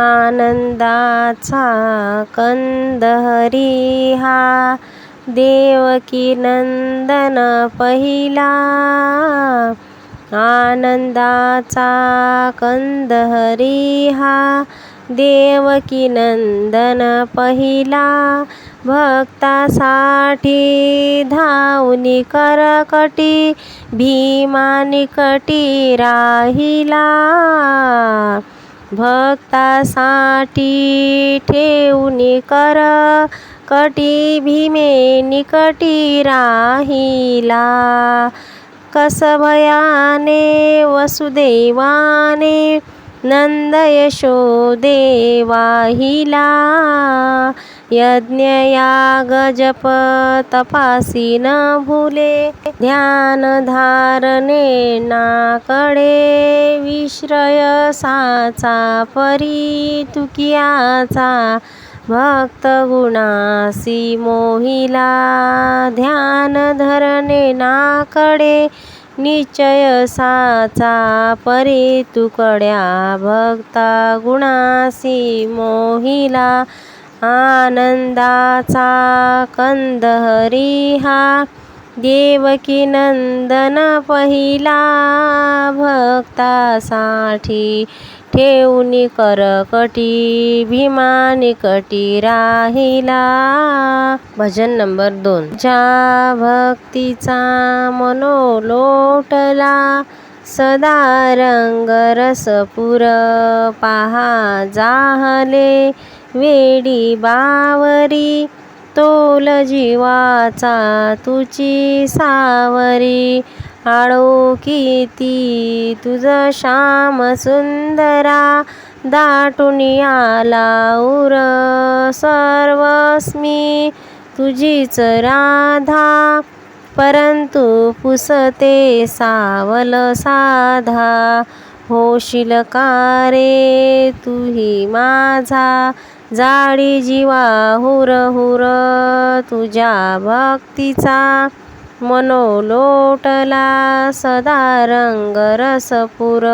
आनंदाचा कंदहरी हा. देवकी नंदन पहिला. आनंदाचा कंदहरी हा. देवकी नंदन पहिला. भक्तासाठी धावनी करकटी भीमानिकटी राहिला. भक्तासाठी ठेवूनी कर. कटी भीमे निकटी राहिला. कसभयाने वसुदेवाने नंद देवाहिला वाहिला यज्ञयाग जप तपासी न भुले ध्यान धारणे नाकडे विश्रयसाचा परी तुकियाचा भक्त गुणासी मोहिला ध्यान धरणे नाकडे निश्चयसाचा परी तुकड्या भक्ता गुणासी मोहिला आनंदाचा कंदहरी हा. देवकी नंदन पहिला भक्तासाठी ठेवणी करकटी भीमानिकटी राहिला. भजन नंबर दोन. ज्या भक्तीचा मनोलोटला सदा रंग रसपुर पहा जाहले वेडी बावरी तोल जीवाचा तुची सावरी. आळो किती तुझ श्याम सुंदरा. दाटून आला उर सर्वस्मी. तुझीच राधा. परंतु पुसते सावल साधा. होशील का रे? तुही माझा. जाडी जीवा हुर हुर तुझ्या भक्तीचा मनोलोटला सदा रंग रसपुर